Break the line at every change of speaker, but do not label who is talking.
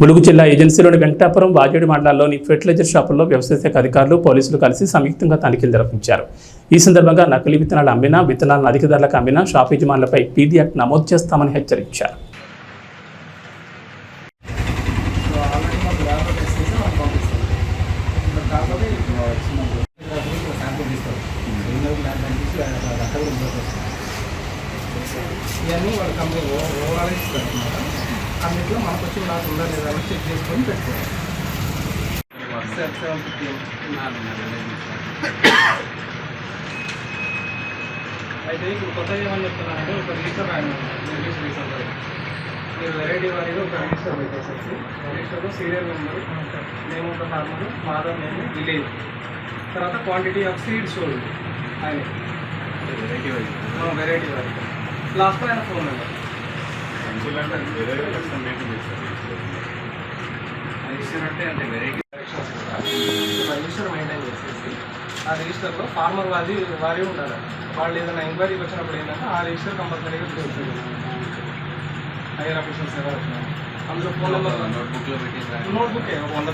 ములుగు జిల్లా ఏజెన్సీలోని వెంకటాపురం వాజేడు మండలాల్లోని ఫెర్టిలైజర్ షాపుల్లో వ్యవసాయ శాఖ అధికారులు పోలీసులు కలిసి సంయుక్తంగా తనిఖీలు నిర్వహించారు. ఈ సందర్భంగా నకిలీ విత్తనాలు అమ్మినా విత్తనాలను అధిక ధరలకు అమ్మినా షాప్ యజమానులపై పీడీ యాక్ట్ నమోదు చేస్తామని హెచ్చరించారు.
ఇవన్నీ వాళ్ళ కంపెనీ ఓవరాల్ ఇస్తారు అన్నమాట అన్నింటిలో మనకు వచ్చి నాకు ఉందా లేదా అని చెక్ చేసుకొని పెట్టుకోవాలి. సెవెన్ ఫిఫ్టీ అయితే ఇప్పుడు కొత్తగా ఏమని చెప్తున్నానంటే ఒక రిజిస్టర్ రాయండి ఇంగ్లీష్ రిజిస్టర్. మీరు వెరైటీ వారీగా ఒక రిజిస్టర్ పెట్టేసేసి రిజిస్టర్లో serial number name of the farmer father name village. తర్వాత క్వాంటిటీ ఆఫ్ సీడ్ సోల్డ్ ఆయన వెరైటీ వారీ వెరైటీ వారీ లాస్ట్ ఆయన ఫోన్ నెంబర్. రిజిస్టర్ మెయింటైన్ చేసేసి ఆ రిజిస్టర్లో ఫార్మర్ వారి వారి ఉండాలి. వాళ్ళు ఏదైనా ఎంక్వైరీకి వచ్చినప్పుడు ఏంటంటే ఆ రిజిస్టర్ కంపల్సరీగా చూస్తుంది హైయర్ అఫీషియల్స్ ఎవరు? వచ్చినా అందులో ఫోన్ నెంబర్
నోట్బుక్లో పెట్టేసి
నోట్బుక్ వంద